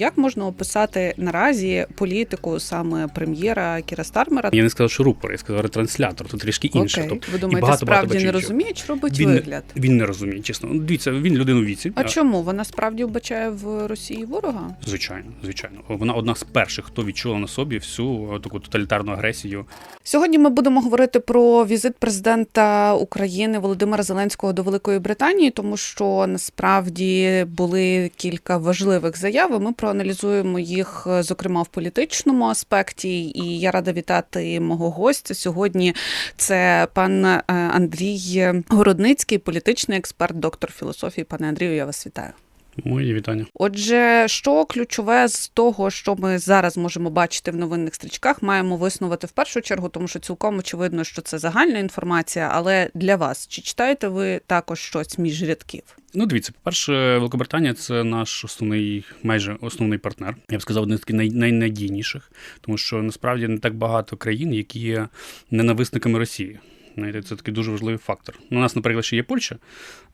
Як можна описати наразі політику саме прем'єра Кіра Стармера? Я не сказав, що рупор, я сказав ретранслятор. Тут трішки інше. Окей. Тобто Ви думаєте, багато, багато справді не розуміє, чи робить Він вигляд? він не розуміє, чесно. Дивіться, він людина у віці. А чому вона справді вбачає в Росії ворога? Звичайно, звичайно. Вона одна з перших, хто відчула на собі всю е, таку тоталітарну агресію. Сьогодні ми будемо говорити про візит президента України Володимира Зеленського до Великої Британії, тому що насправді були кілька важливих заяв. Ми проаналізуємо їх, е, зокрема в політичному аспекті. І я рада вітати мого гостя сьогодні. Це пан е, Андрій Городницький, політичний експерт, доктор філософії. Пане Андрію, я вас вітаю. Мої вітання. Отже, що ключове з того, що ми зараз можемо бачити в новинних стрічках, маємо виснувати в першу чергу, тому що цілком очевидно, що це загальна інформація. Але для вас чи читаєте ви також щось між рядків? Ну, дивіться, по-перше, Великобританія це наш основний, майже основний партнер. Я б сказав, один з таких най- найнадійніших, тому що насправді не так багато країн, які є ненависниками Росії. Знаєте, це такий дуже важливий фактор. У нас, наприклад, ще є Польща,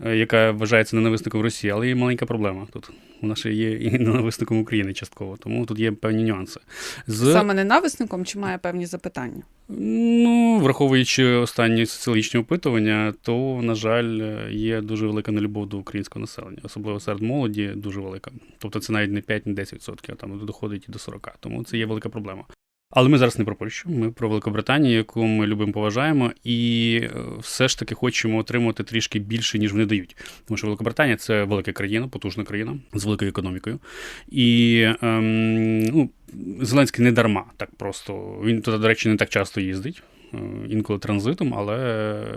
е, яка вважається ненависником Росії, але є маленька проблема тут. Вона ще є і ненависником України частково, тому тут є певні нюанси. З... Саме ненависником чи має певні запитання? Ну, враховуючи останні соціологічні опитування, то, на жаль, є дуже велика нелюбов до українського населення, особливо серед молоді, дуже велика. Тобто це навіть не 5, не 10%, а там доходить і до 40%. Тому це є велика проблема. Але ми зараз не про Польщу, ми про Великобританію, яку ми любимо, поважаємо, і е, все ж таки хочемо отримати трішки більше, ніж вони дають. Тому що Великобританія це велика країна, потужна країна з великою економікою. І ем, ну, Зеленський не дарма так просто. Він туди, до речі, не так часто їздить. Інколи транзитом, але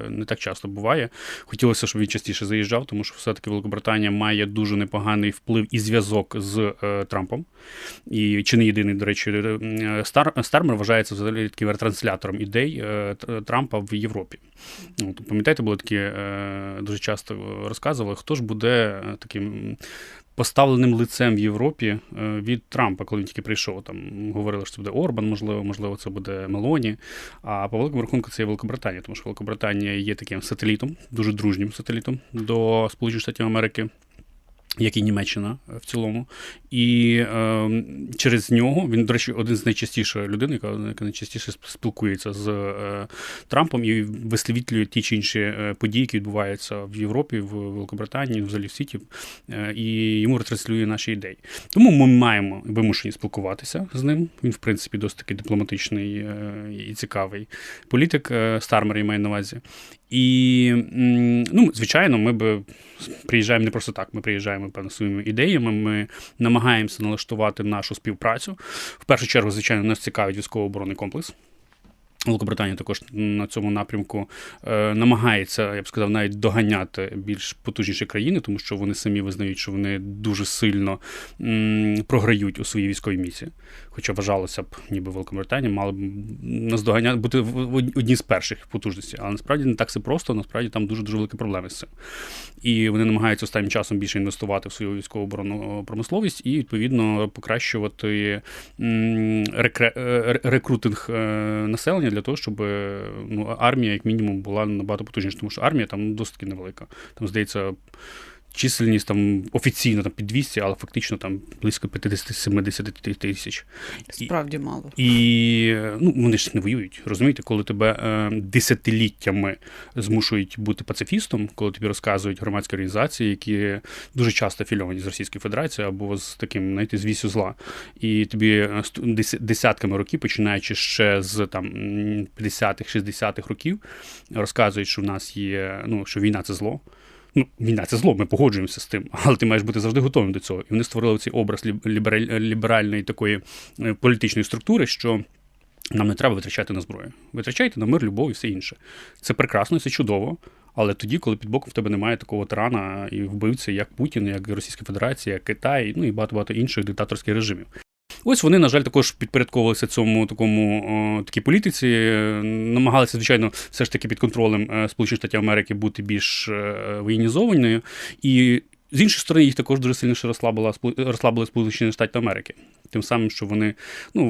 не так часто буває. Хотілося, щоб він частіше заїжджав, тому що все-таки Великобританія має дуже непоганий вплив і зв'язок з е, Трампом. І чи не єдиний, до речі, е, Стар, Стармер вважається взагалі таким ретранслятором ідей е, Трампа в Європі. Пам'ятаєте, було такі дуже часто розказували, хто ж буде таким поставленим лицем в Європі е, від Трампа, коли він тільки прийшов. Там говорили, що це буде Орбан, можливо, можливо, це буде Мелоні. А по великому рахунку це є Великобританія, тому що Великобританія є таким сателітом, дуже дружнім сателітом до Сполучених Штатів Америки. Як і Німеччина е, в цілому, і е, через нього він, до речі, один з найчастіших людей, яка, яка найчастіше спілкується з е, Трампом і висвітлює ті чи інші е, події, які відбуваються в Європі, в Великобританії, взагалі в світі, е, і йому ретранслює наші ідеї. Тому ми маємо вимушені спілкуватися з ним. Він, в принципі, досить такий дипломатичний е, і цікавий політик. Стармер я маю на увазі. І ну, звичайно, ми б приїжджаємо не просто так. Ми приїжджаємо певно своїми ідеями. Ми намагаємося налаштувати нашу співпрацю. В першу чергу, звичайно, нас цікавить військово-оборонний комплекс. Великобританія також на цьому напрямку е, намагається, я б сказав, навіть доганяти більш потужніші країни, тому що вони самі визнають, що вони дуже сильно м, програють у своїй військовій місії. Хоча вважалося б, ніби Великобританія мала б наздоганяти бути в одній з перших потужностей. Але насправді не так все просто, насправді там дуже дуже великі проблеми з цим. І вони намагаються останнім часом більше інвестувати в свою військову оборонну промисловість і відповідно покращувати м, рекре, е, рекрутинг е, населення для того, щоб ну, армія, як мінімум, була набагато потужніша, тому що армія там досить невелика. Там здається. Чисельність там офіційно там під 200, але фактично там близько 50-70 тисяч. Справді мало. і ну, вони ж не воюють. Розумієте, коли тебе е, десятиліттями змушують бути пацифістом, коли тобі розказують громадські організації, які дуже часто афільовані з Російською Федерацією або з таким, знаєте, з вісю зла, і тобі е, десятками років, починаючи ще з там м, 50-х, 60-х років, розказують, що в нас є, ну, що війна це зло. Ну, війна це зло, ми погоджуємося з тим, але ти маєш бути завжди готовим до цього. І вони створили цей образ ліберальної такої е, політичної структури, що нам не треба витрачати на зброю. Витрачайте на мир, любов і все інше. Це прекрасно, це чудово. Але тоді, коли під боком в тебе немає такого тирана і вбивця, як Путін, як Російська Федерація, як Китай, ну і багато багато інших диктаторських режимів. Ось вони, на жаль, також підпорядковувалися цьому такому о, такій політиці, е, намагалися, звичайно, все ж таки під контролем е, Сполучених Штатів Америки бути більш е, воєнізованою. І з іншої сторони, їх також дуже сильно розслабила розслабили Сполучені Штати Америки. Тим самим, що вони, ну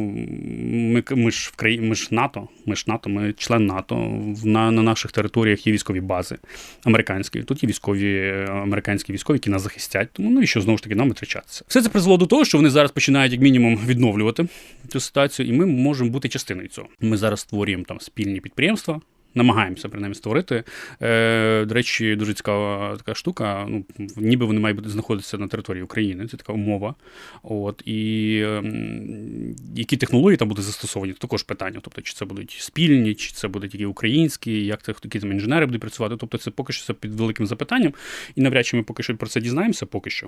ми ми ж в країні, ми ж НАТО, ми ж НАТО, ми член НАТО. На на наших територіях є військові бази американські. Тут є військові американські військові, які нас захистять. Тому навіщо знову ж таки нам витрачатися? Все це призвело до того, що вони зараз починають як мінімум відновлювати цю ситуацію, і ми можемо бути частиною цього. Ми зараз створюємо там спільні підприємства намагаємося принаймні створити. Е, До речі, дуже цікава така штука. Ну, Ніби вони мають бути знаходитися на території України. Це така умова. От і е, які технології там будуть застосовані, також питання. Тобто, чи це будуть спільні, чи це будуть тільки українські, як це які там інженери будуть працювати. Тобто, це поки що це під великим запитанням, і навряд чи ми поки що про це дізнаємося, поки що.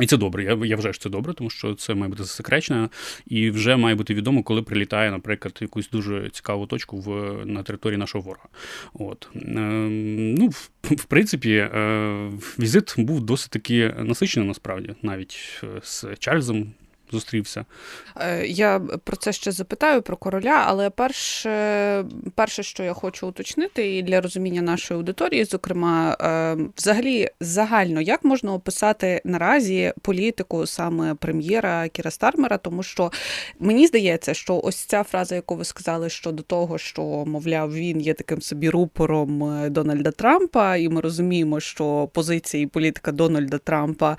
І це добре. Я я вважаю, що це добре, тому що це має бути засекречено, і вже має бути відомо, коли прилітає, наприклад, якусь дуже цікаву точку в на території нашого ворога. От е, ну, в, в принципі, е, візит був досить таки насичений, насправді, навіть е, з Чарльзом зустрівся. Е, я про це ще запитаю про короля, але перше, перше, що я хочу уточнити, і для розуміння нашої аудиторії, зокрема, е, взагалі загально, як можна описати наразі політику саме прем'єра Кіра Стармера, тому що мені здається, що ось ця фраза, яку ви сказали щодо того, що мовляв він є таким собі рупором е, Дональда Трампа, і ми розуміємо, що позиція і політика Дональда Трампа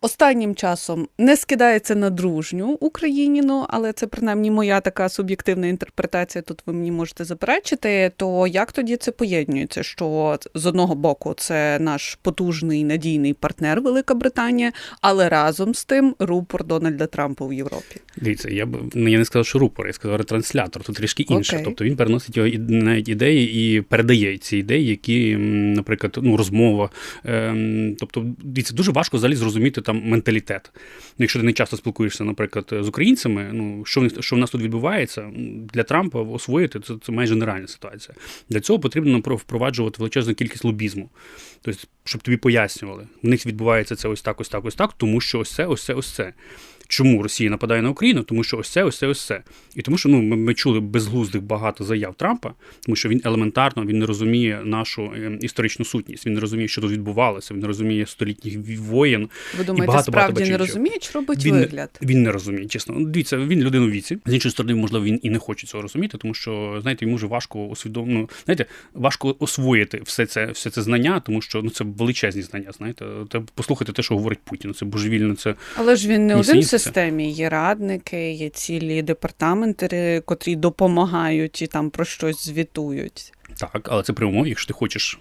Останнім часом не скидається на дружню Україніну, але це принаймні моя така суб'єктивна інтерпретація. Тут ви мені можете заперечити. То як тоді це поєднується? Що з одного боку це наш потужний надійний партнер Велика Британія, але разом з тим рупор Дональда Трампа в Європі? Дивіться, я б ну, я не сказав, що рупор, я сказав ретранслятор. Тут трішки інше. Okay. Тобто він переносить його навіть ідеї і передає ці ідеї, які, наприклад, ну розмова. Ем, тобто, дивіться, дуже важко взагалі зрозуміти там менталітет. Ну, Якщо ти не часто спілкуєшся, наприклад, з українцями, ну що що в нас тут відбувається, для Трампа освоїти це це майже нереальна ситуація. Для цього потрібно впроваджувати величезну кількість лобізму. Тобто, щоб тобі пояснювали, в них відбувається це ось так, ось так, ось так, тому що ось це, ось це, ось це. Чому Росія нападає на Україну? Тому що ось це, ось це, ось це. І тому, що ну ми, ми чули безглуздих багато заяв Трампа, тому що він елементарно він не розуміє нашу е, історичну сутність. Він не розуміє, що тут відбувалося. Він не розуміє столітніх воєн. Ви думаєте, і багато, справді багато не розуміє, чи робить він, вигляд? Він не розуміє, чесно. Ну, дивіться, він людина у віці. З іншої сторони, можливо, він і не хоче цього розуміти, тому що знаєте, йому вже важко усвідомно, ну, знаєте, важко освоїти все це, все це знання, тому що ну це величезні знання. Знаєте, послухайте те, що говорить Путін. Це божевільно. Це але ж він не один в системі є радники, є цілі департаменти, котрі допомагають і там про щось звітують. Так, але це при умові, якщо ти хочеш.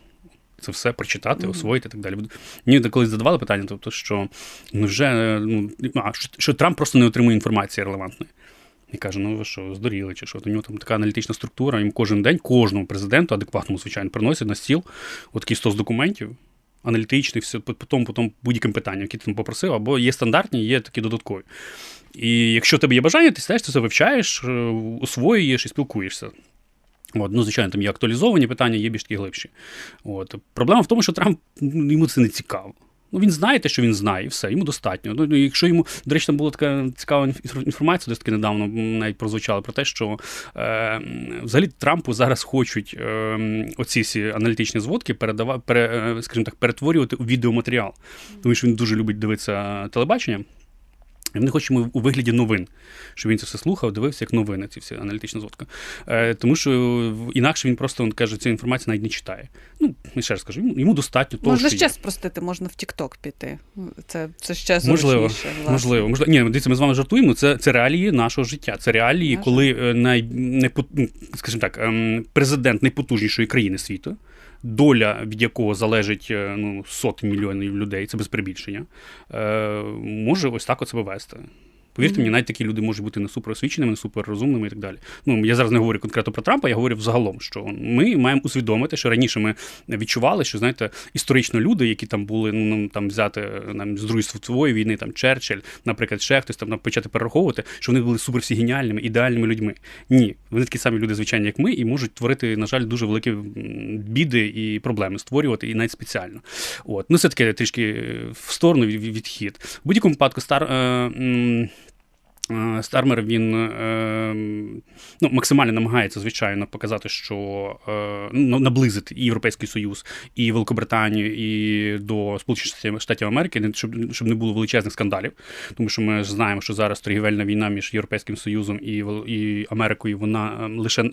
Це все прочитати, mm-hmm. освоїти і так далі. Мені колись задавали питання, тобто, що ну вже ну, а, що, що Трамп просто не отримує інформації релевантної. І каже, ну ви що, здуріли, чи що? У нього там така аналітична структура, їм кожен день, кожному президенту, адекватному, звичайно, приносять на стіл от такий стос документів, аналітичних, все, потім, потім будь-яким питанням, які ти там попросив, або є стандартні, є такі додаткові. І якщо в тебе є бажання, ти сидиш, ти це вивчаєш, е, освоюєш і спілкуєшся. От, ну, Звичайно, там є актуалізовані питання, є більш такі глибші. От. Проблема в тому, що Трамп ну, йому це не цікаво. Ну, Він знає те, що він знає, і все, йому достатньо. Ну, Якщо йому, до речі, там була така цікава інформація, десь таки недавно навіть прозвучала про те, що е, взагалі Трампу зараз хочуть е, оці всі аналітичні зводки передавати, пере, е, скажімо так, перетворювати у відеоматеріал. Тому що він дуже любить дивитися телебачення. І ми хочемо у вигляді новин, щоб він це все слухав, дивився як новини, ці всі аналітичні зводки. Е, Тому що інакше він просто він каже, цю інформацію навіть не читає. Ну, ще раз кажу, йому достатньо того, Можна що ще є. спростити, можна в Тік-Ток піти. Це це ще можливо, зручніше. Можливо, можливо. Ні, дивіться, ми з вами жартуємо. Це це реалії нашого життя. Це реалії, Наше? коли е, най, не, скажімо так, ем, президент найпотужнішої країни світу доля від якого залежить е, ну, сотень мільйонів людей, це без прибільшення, е, може ось так себе вести. Повірте мені, навіть такі люди можуть бути не суперосвіченими, не суперрозумними і так далі. Ну я зараз не говорю конкретно про Трампа, я говорю взагалом, що ми маємо усвідомити, що раніше ми відчували, що знаєте, історично люди, які там були, ну там взяти нам з Другої світової війни, там Черчилль, наприклад, ще хтось там почати перераховувати, що вони були супер всі геніальними, ідеальними людьми. Ні, вони такі самі люди, звичайні, як ми, і можуть творити, на жаль, дуже великі біди і проблеми створювати, і навіть спеціально. От, ну це таке трішки в сторону відхід. В будь-якому випадку стар. Е, Стармер він е, ну, максимально намагається, звичайно, показати, що е, ну, наблизити і Європейський Союз, і Великобританію, і до Сполучених Штатів Америки, щоб, щоб не було величезних скандалів. Тому що ми ж знаємо, що зараз торгівельна війна між Європейським Союзом і, і Америкою вона е, лише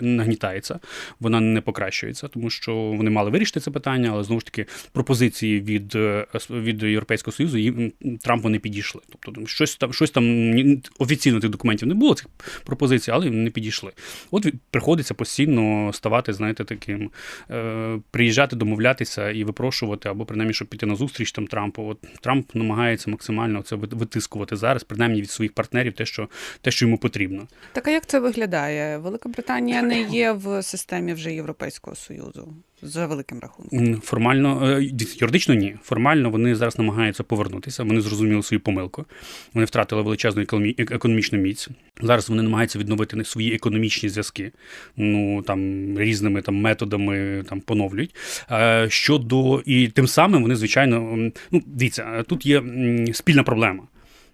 нагнітається, вона не покращується, тому що вони мали вирішити це питання, але знову ж таки пропозиції від, е, від Європейського Союзу їм Трампу не підійшли. Тобто щось там, щось там ні- офіційно тих документів не було цих пропозицій, але не підійшли. От приходиться постійно ставати, знаєте, таким е, приїжджати, домовлятися і випрошувати, або принаймні, щоб піти на зустріч там Трампу. От Трамп намагається максимально це витискувати зараз, принаймні від своїх партнерів, те, що те, що йому потрібно. Так а як це виглядає? Велика Британія не є в системі вже Європейського Союзу за великим рахунком. Формально е, юридично ні. Формально вони зараз намагаються повернутися. Вони зрозуміли свою помилку. Вони втратили величезну економі- економічну міць. Зараз вони намагаються відновити свої економічні зв'язки. Ну там різними там методами там поновлюють. Е, Щодо і тим самим вони, звичайно, ну дивіться, е, тут є спільна проблема.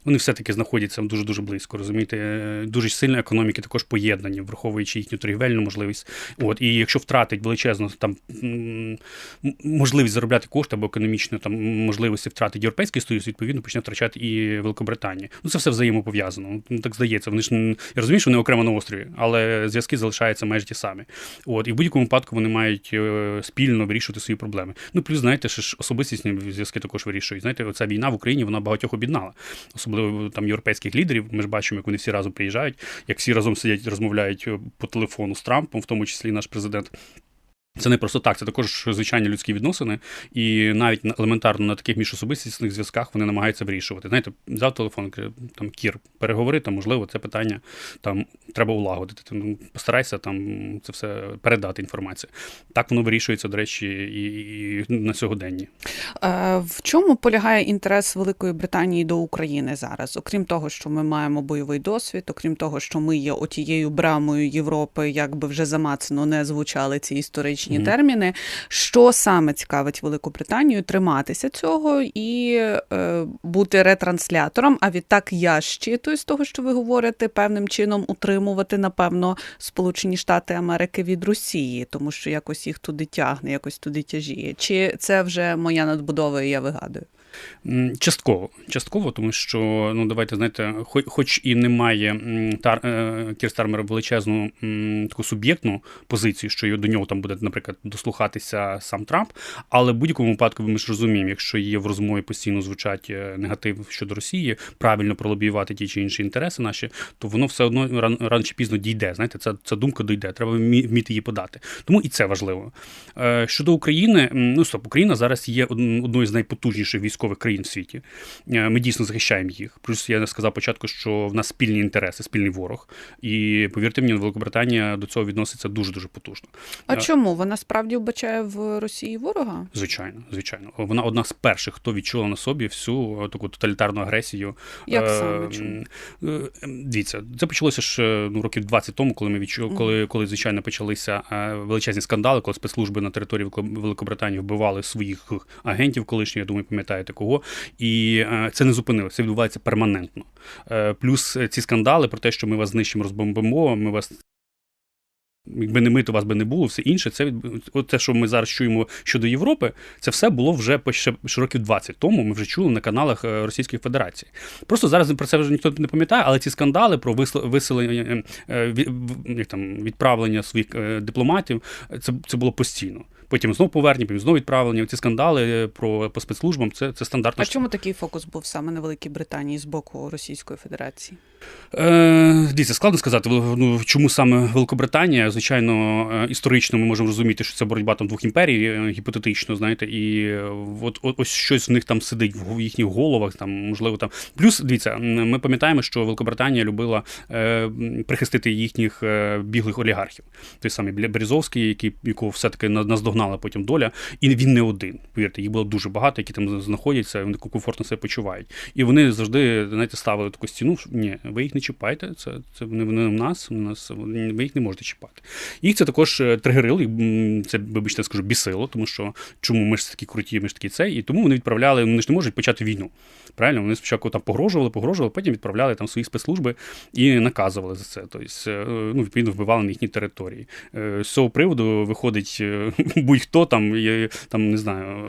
Вони все-таки знаходяться дуже дуже близько, розумієте, Е, дуже сильно економіки також поєднані, враховуючи їхню торгівельну можливість. От і якщо втратить величезну там можливість заробляти кошти або економічну там можливості втратить Європейський Союз, відповідно почне втрачати і Великобританія. Ну це все взаємопов'язано. Ну так здається. Вони ж я розумію, що вони окремо на острові, але зв'язки залишаються майже ті самі. От і в будь-якому випадку вони мають е, спільно вирішувати свої проблеми. Ну плюс, знаєте, що ж особистісні зв'язки також вирішують. Знаєте, оця війна в Україні вона багатьох об'єднала, особливо там європейських лідерів. Ми ж бачимо, як вони всі разом приїжджають, як всі разом сидять, розмовляють е, по телефону з Трампом, в тому числі наш президент. Це не просто так, це також звичайні людські відносини, і навіть на- елементарно на таких міжособистісних зв'язках вони намагаються вирішувати. Знаєте, взяв телефон, там Кір, переговори, там можливо, це питання там треба улагодити. Ти, постарайся там це все передати інформацію. Так воно вирішується, до речі, і, і на сьогоденні. Е, В чому полягає інтерес Великої Британії до України зараз? Окрім того, що ми маємо бойовий досвід, окрім того, що ми є отією брамою Європи, як би вже замацано не звучали ці історичні Мгм. терміни. Що саме цікавить Велику Британію триматися цього і е, бути ретранслятором? А відтак я щитую з того, що ви говорите, певним чином утримувати, напевно, Сполучені Штати Америки від Росії, тому що якось їх туди тягне, якось туди тяжіє. Чи це вже моя надбудова, і я вигадую? Частково, частково, тому що ну давайте знаєте, хоч, хоч і немає тар, е, Кір величезну таку суб'єктну позицію, що до нього там буде, наприклад, дослухатися сам Трамп, але в будь-якому випадку ми ж розуміємо, якщо є в розмові постійно звучать е, негатив щодо Росії, правильно пролобіювати ті чи інші інтереси наші, то воно все одно ран, рано чи пізно дійде. Знаєте, ця, ця думка дійде, треба вмі- вміти її подати. Тому і це важливо. Е, Щодо України, ну стоп, Україна зараз є од- одною з найпотужніших військових країн в світі. Е, Ми дійсно захищаємо їх. Плюс я сказав спочатку, що в нас спільні інтереси, спільний ворог. І повірте мені, Великобританія до цього відноситься дуже дуже потужно. А Е, чому вона справді вбачає в Росії ворога? Звичайно, звичайно. Вона одна з перших, хто відчула на собі всю е, таку тоталітарну агресію. Як саме чому? Дивіться, це почалося ж ну, років 20 тому, коли ми відчули, коли, коли звичайно почалися величезні скандали, коли спецслужби на території Велико- Великобританії вбивали своїх агентів колишніх, я думаю, пам'ятаєте кого. І е, це не зупинилося, це відбувається перманентно. Е, Плюс е, ці скандали про те, що ми вас знищимо, розбомбимо, ми вас. Якби не ми, то вас би не було, все інше. Це от те, що ми зараз чуємо щодо Європи, це все було вже ще років 20 тому. Ми вже чули на каналах Російської Федерації. Просто зараз про це вже ніхто не пам'ятає, але ці скандали про виселення як там відправлення своїх дипломатів, це, це було постійно. Потім знову повернення, потім знову відправлення. Ці скандали е, про по спецслужбам це, це стандартно. А чому такий фокус був саме на Великій Британії з боку Російської Федерації? Е, складно сказати, ну, чому саме Великобританія. Звичайно, е, історично ми можемо розуміти, що це боротьба там двох імперій, е, гіпотетично, знаєте, і е, от, от ось щось в них там сидить в їхніх головах, там, можливо, там. Плюс, дивіться, ми пам'ятаємо, що Великобританія любила е, прихистити їхніх біглих олігархів. Той самий Березовський, який, якого все-таки на- наздогнала потім доля, і він не один. Повірте, їх було дуже багато, які там знаходяться, вони комфортно себе почувають. І вони завжди, знаєте, ставили таку стіну, ні, ви їх не чіпайте. Це це вони, в нас, у нас ви їх не можете чіпати. Їх це також е, тригерило, це вибачте, скажу, бісило, тому що чому ми ж такі круті, ми ж такі це, і тому вони відправляли, вони ж не можуть почати війну. Правильно, вони спочатку там погрожували, погрожували, потім відправляли там свої спецслужби і наказували за це. Тобто, ну, відповідно, вбивали на їхні території. З цього приводу виходить будь-хто там, там не знаю,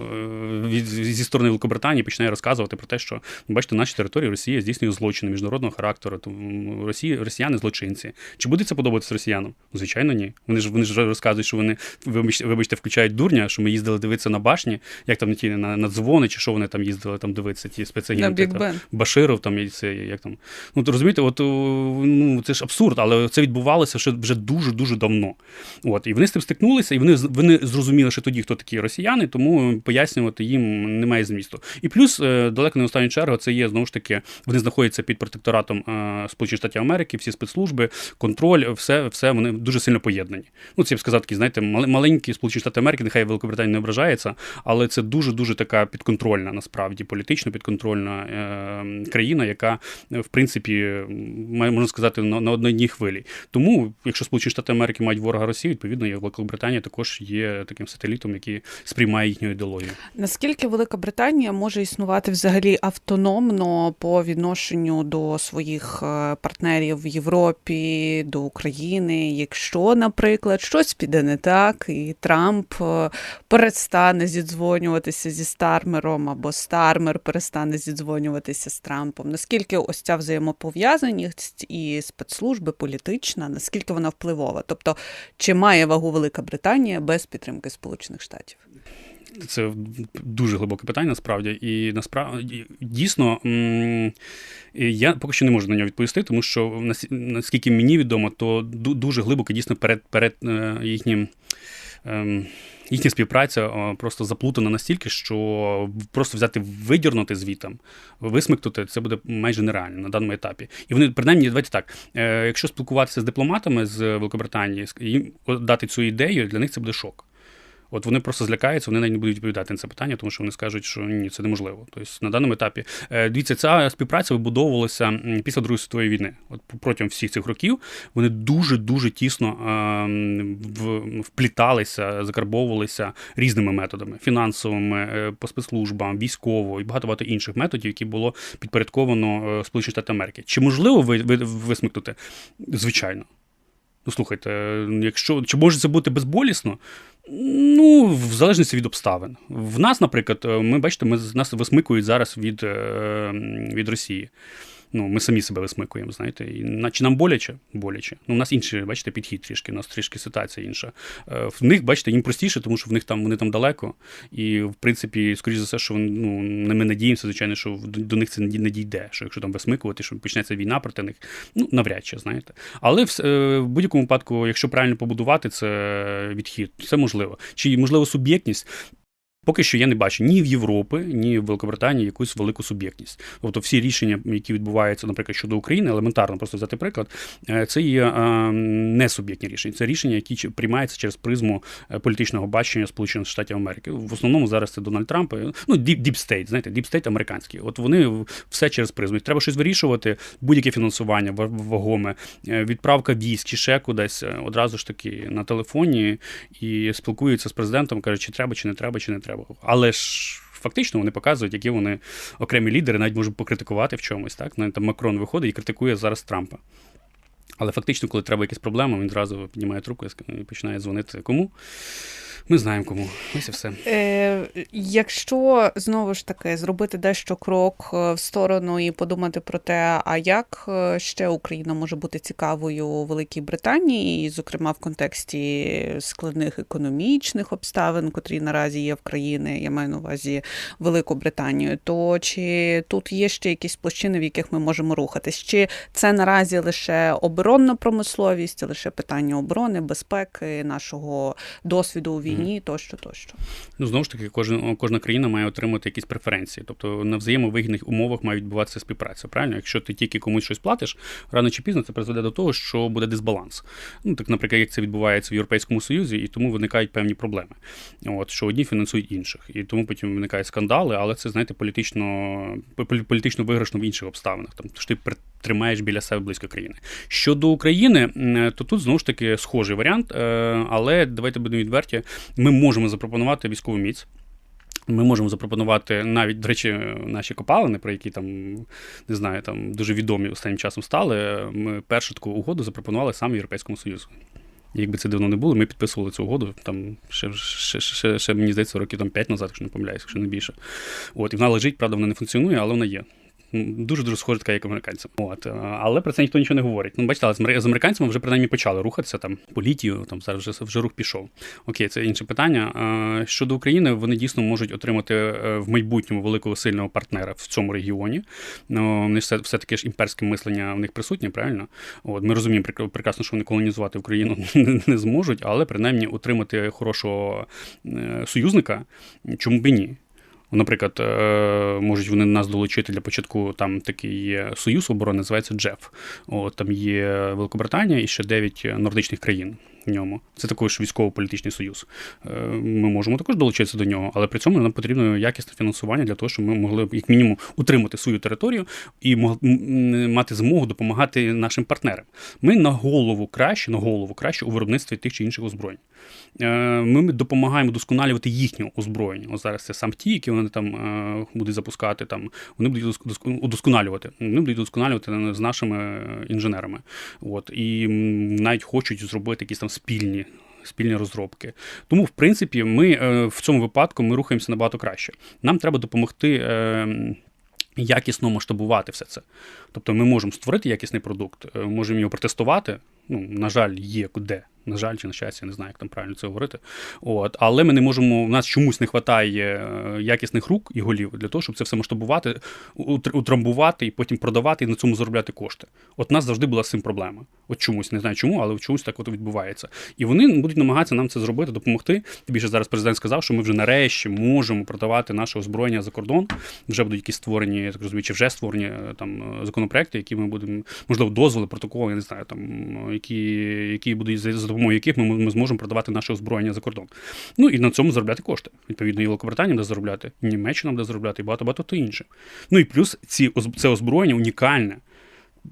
від, зі сторони Великобританії починає розказувати про те, що бачите, наші території Росія здійснює злочини міжнародного характеру. Тому Росії, росіяни злочинці. Чи буде це подобатися росіянам? Звичайно, ні. Вони ж вони ж розказують, що вони вибачте, включають дурня, що ми їздили дивитися на башні, як там ті на, на дзвони, чи що вони там їздили там дивитися, ті спецагенти. там, Баширов там і це як там. Ну то розумієте, от ну це ж абсурд, але це відбувалося ще вже дуже дуже давно. От і вони з цим стикнулися, і вони вони зрозуміли, що тоді хто такі росіяни, тому пояснювати їм немає змісту. І плюс е, далеко не останню чергу, це є знову ж таки, вони знаходяться під протекторатом Сполучених Штатів Америки, всі спецслужби, контроль, все все вони дуже сильно поєднані. Ну, це я б сказав, такі, знаєте, маленькі Сполучені Штати Америки, нехай Великобританія не ображається, але це дуже дуже така підконтрольна, насправді політично підконтрольна е, країна, яка в принципі можна сказати на, на одній хвилі. Тому, якщо Сполучені Штати Америки мають ворога Росії, відповідно, і Великобританія також є таким сателітом, який сприймає їхню ідеологію. Наскільки Велика Британія може існувати взагалі автономно по відношенню до своїх е, партнерів в Європі, до України, якщо, наприклад, щось піде не так, і Трамп е, перестане зідзвонюватися зі Стармером, або Стармер перестане зідзвонюватися з Трампом? Наскільки ось ця взаємопов'язаність і спецслужби політична, наскільки вона впливова? Тобто, чи має вагу Велика Британія без підтримки Сполучених Штатів? Це дуже глибоке питання, насправді. І насправді дійсно я поки що не можу на нього відповісти, тому що наскільки мені відомо, то дуже глибоко дійсно перед перед е, їхнім. Ем, їхня співпраця просто заплутана настільки, що просто взяти видірнути звітом, висмикнути це буде майже нереально на даному етапі. І вони принаймні, давайте так. Е, якщо спілкуватися з дипломатами з Великобританії, їм дати цю ідею, для них це буде шок. От вони просто злякаються, вони навіть не будуть відповідати на це питання, тому що вони скажуть, що ні, це неможливо. Тобто на даному етапі е, дивіться, ця співпраця вибудовувалася після Другої світової війни. От протягом всіх цих років вони дуже дуже тісно впліталися, закарбовувалися різними методами фінансовими, е, по спецслужбам, військово і багато багато інших методів, які було підпорядковано е, Сполучені Штати Америки. Чи можливо ви, ви висмикнути? Звичайно. Ну, слухайте, якщо чи може це бути безболісно? Ну, в залежності від обставин. В нас, наприклад, ми бачите, ми нас висмикують зараз від, е, від Росії ну, ми самі себе висмикуємо, знаєте, і чи нам боляче? Боляче. Ну, у нас інший, бачите, підхід трішки, у нас трішки ситуація інша. Е, в них, бачите, їм простіше, тому що в них там вони там далеко. І, в принципі, скоріш за все, що ну, ми надіємося, звичайно, що до них це не дійде. Що якщо там висмикувати, що почнеться війна проти них, ну навряд чи знаєте. Але в, е, в будь-якому випадку, якщо правильно побудувати це відхід, це можливо. Чи можливо суб'єктність? Поки що я не бачу ні в Європі, ні в Великобританії якусь велику суб'єктність. Тобто всі рішення, які відбуваються, наприклад, щодо України, елементарно просто взяти приклад, е, це є е, не суб'єктні рішення. Це рішення, які приймаються через призму е, політичного бачення Сполучених Штатів Америки. В основному зараз це Дональд Трамп, ну Deep State, знаєте, State американський. От вони все через призму. Треба щось вирішувати, будь-яке фінансування вагоме, відправка військ чи ще кудись одразу ж таки на телефоні і спілкуються з президентом, кажуть, чи треба, чи не треба, чи не треба. Але ж. Фактично вони показують, які вони окремі лідери, навіть можуть покритикувати в чомусь. Так? Навіть там Макрон виходить і критикує зараз Трампа. Але фактично, коли треба якісь проблеми, він одразу піднімає трубку і починає дзвонити кому. Ми знаємо кому. Ось і все. Е, Якщо знову ж таки зробити дещо крок е, в сторону і подумати про те, а як е, ще Україна може бути цікавою у Великій Британії, зокрема, в контексті складних економічних обставин, котрі наразі є в країні, я маю на увазі Велику Британію, то чи тут є ще якісь площини, в яких ми можемо рухатись? Чи це наразі лише оборонна промисловість, лише питання оборони, безпеки, нашого досвіду у війні? Війні, тощо, тощо. Ну знову ж таки, кожен кожна країна має отримати якісь преференції, тобто на взаємовигідних умовах має відбуватися співпраця. Правильно, якщо ти тільки комусь щось платиш, рано чи пізно це призведе до того, що буде дисбаланс. Ну так, наприклад, як це відбувається в Європейському Союзі, і тому виникають певні проблеми. От що одні фінансують інших, і тому потім виникають скандали, але це знаєте політично політично виграшно в інших обставинах. Там що ти тримаєш біля себе близько країни. Щодо України, то тут знову ж таки схожий варіант, е, але давайте будемо відверті. Ми можемо запропонувати військову міць. Ми можемо запропонувати навіть, до речі, наші копалини, про які там не знаю, там дуже відомі останнім часом стали. Ми першу таку угоду запропонували саме Європейському Союзу. Якби це давно не було, ми підписували цю угоду там ще, ще, ще, ще мені здається, років там 5 назад, якщо не помиляюсь, якщо не більше. От, І вона лежить, правда, вона не функціонує, але вона є. Дуже дуже схоже, така, як американцям. От але про це ніхто нічого не говорить. Ну, бачите, але з американцями вже принаймні почали рухатися там по літію, там зараз вже вже рух пішов. Окей, це інше питання. Щодо України, вони дійсно можуть отримати е, в майбутньому великого сильного партнера в цьому регіоні. Ну, вони все все таки ж імперське мислення в них присутнє, правильно? От ми розуміємо прекрасно, що вони колонізувати Україну не зможуть, але принаймні отримати хорошого е, союзника, чому б і ні. Наприклад, е, можуть вони нас долучити для початку. Там такий союз оборони, називається Джеф. От, Там є Великобританія і ще дев'ять нордичних країн в ньому. Це також військово-політичний союз. Е, ми можемо також долучитися до нього, але при цьому нам потрібно якісне фінансування для того, щоб ми могли як мінімум утримати свою територію і мати змогу допомагати нашим партнерам. Ми на голову краще, на голову краще у виробництві тих чи інших озброєнь. Е, ми допомагаємо досконалювати їхнє озброєння. Ось зараз це сам ті, які вони там е, будуть запускати, там вони будуть удосконалювати. Вони будуть удосконалювати з нашими інженерами. От і навіть хочуть зробити якісь там спільні. Спільні розробки. Тому, в принципі, ми е, в цьому випадку ми рухаємося набагато краще. Нам треба допомогти е, якісно масштабувати все це. Тобто ми можемо створити якісний продукт, можемо його протестувати. Ну, на жаль, є де на жаль, чи на щастя, я не знаю, як там правильно це говорити. От, Але ми не можемо, у нас чомусь не вистачає е, якісних рук і голів для того, щоб це все масштабувати, утрамбувати і потім продавати і на цьому заробляти кошти. От нас завжди була з цим проблема. От чомусь, не знаю чому, але чомусь так от відбувається. І вони будуть намагатися нам це зробити, допомогти. Тим більше зараз президент сказав, що ми вже нарешті можемо продавати наше озброєння за кордон. Вже будуть якісь створені, так розумію, чи вже створені е, там е, законопроекти, які ми будемо, можливо, дозволи, протоколи, я не знаю, там які які будуть за допомогою яких ми, ми зможемо продавати наше озброєння за кордон. Ну і на цьому заробляти кошти. Відповідно, і Великобританія буде заробляти, і Німеччина буде заробляти, і багато багато то інше. Ну і плюс ці це озброєння унікальне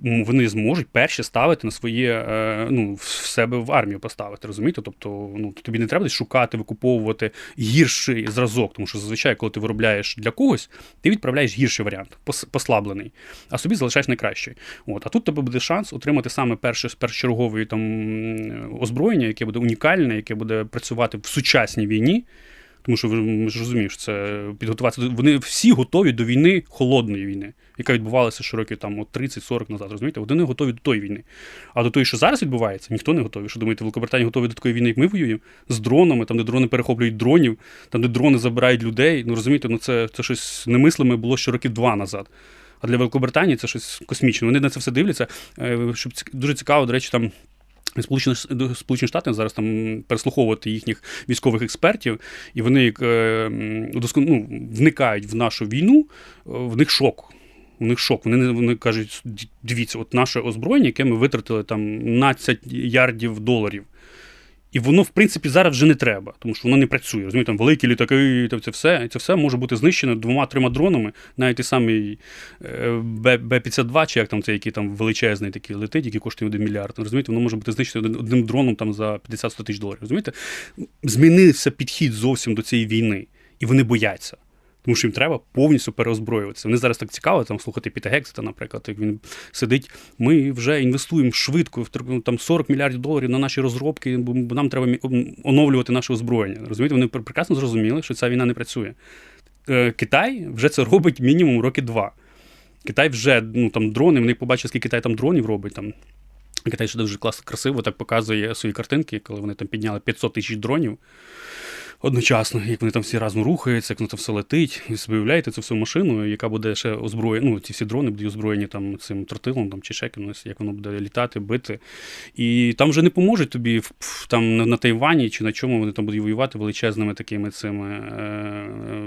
вони зможуть перші ставити на своє е, ну, в себе в армію поставити, розумієте? Тобто, ну тобі не треба десь шукати, викуповувати гірший зразок, тому що зазвичай, коли ти виробляєш для когось, ти відправляєш гірший варіант, послаблений, а собі залишаєш найкращий. От, а тут тебе буде шанс отримати саме перше першочергове там озброєння, яке буде унікальне, яке буде працювати в сучасній війні. Тому що ми ж розуміємо, що це підготуватися. Вони всі готові до війни, холодної війни, яка відбувалася ще років там 30-40 назад. Розумієте? Вони готові до тої війни. А до тої, що зараз відбувається, ніхто не готовий. Що думаєте, Великобританія готові до такої війни, як ми воюємо? З дронами, там, де дрони перехоплюють дронів, там, де дрони забирають людей. Ну розумієте, ну це це щось немислиме було ще років два назад. А для Великобританії це щось космічне. Вони на це все дивляться. Е, щоб дуже цікаво, до речі, там. Сполучені Штати зараз там переслуховувати їхніх військових експертів, і вони як е, ну, вникають в нашу війну, в них шок. У них шок. Вони вони кажуть, дивіться, от наше озброєння, яке ми витратили там 12 ярдів доларів. І воно, в принципі, зараз вже не треба, тому що воно не працює. Розумієте, там великі літаки, це все це все може бути знищено двома-трьома дронами, навіть і самий е, Б-52, чи як там це, який там величезний такий летить, який коштує 1 мільярд. Розумієте, воно може бути знищено одним дроном там за 50-100 тисяч доларів. Розумієте? Змінився підхід зовсім до цієї війни, і вони бояться тому що їм треба повністю переозброюватися. Вони зараз так цікаво там слухати Піта Гексета, наприклад, як він сидить. Ми вже інвестуємо швидко в там 40 мільярдів доларів на наші розробки, бо нам треба оновлювати наше озброєння. Розумієте, вони прекрасно зрозуміли, що ця війна не працює. Е, Китай вже це робить мінімум роки два. Китай вже ну там дрони, вони побачили, скільки Китай там дронів робить. там. Китай ще дуже класно красиво так показує свої картинки, коли вони там підняли 500 тисяч дронів одночасно, як вони там всі разом рухаються, як воно там все летить. І собі уявляєте цю всю машину, яка буде ще озброєна, ну, ці всі дрони будуть озброєні там цим тротилом там, чи шеком, як воно буде літати, бити. І там вже не поможуть тобі там на Тайвані чи на чому вони там будуть воювати величезними такими цими е,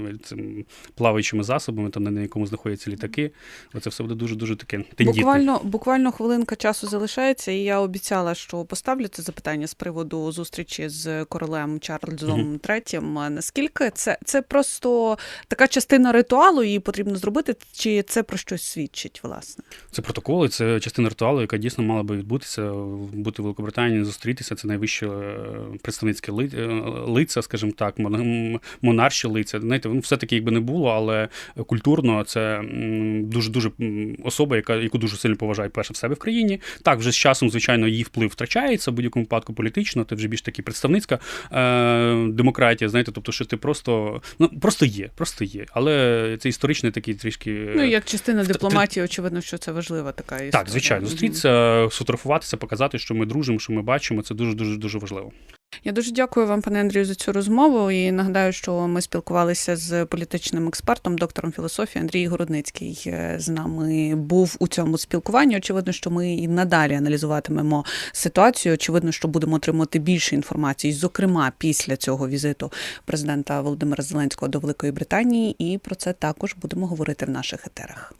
е, цим плаваючими засобами, там на якому знаходяться літаки. Оце все буде дуже-дуже таке тендітне. Буквально, буквально хвилинка часу залишається, і я обіцяла, що поставлю це запитання з приводу зустрічі з королем Чарльзом III третім. Наскільки це, це просто така частина ритуалу, її потрібно зробити, чи це про щось свідчить, власне? Це протоколи, це частина ритуалу, яка дійсно мала би відбутися, бути в Великобританії, зустрітися. Це найвище е, представницьке ли- е, лиця, скажімо так, мон- монарші лиця. Знаєте, ну, все-таки якби не було, але культурно це дуже дуже особа, яка яку дуже сильно поважає перше в себе в країні. Так, вже з часом, звичайно, її вплив втрачається в будь-якому випадку політично. Ти вже більш таки представницька е, демократія. Знаєте, тобто, що ти просто ну просто є, просто є. Але це історичний такий трішки. Ну, як частина дипломатії, очевидно, що це важлива така історія. Так, звичайно, зустрітися, сфотографуватися, показати, що ми дружимо, що ми бачимо. Це дуже дуже дуже важливо. Я дуже дякую вам, пане Андрію, за цю розмову. І нагадаю, що ми спілкувалися з політичним експертом, доктором філософії Андрій Городницький. е, З нами був у цьому спілкуванні. Очевидно, що ми і надалі аналізуватимемо ситуацію. Очевидно, що будемо отримувати більше інформації, зокрема після цього візиту президента Володимира Зеленського до Великої Британії. І про це також будемо говорити в наших етерах.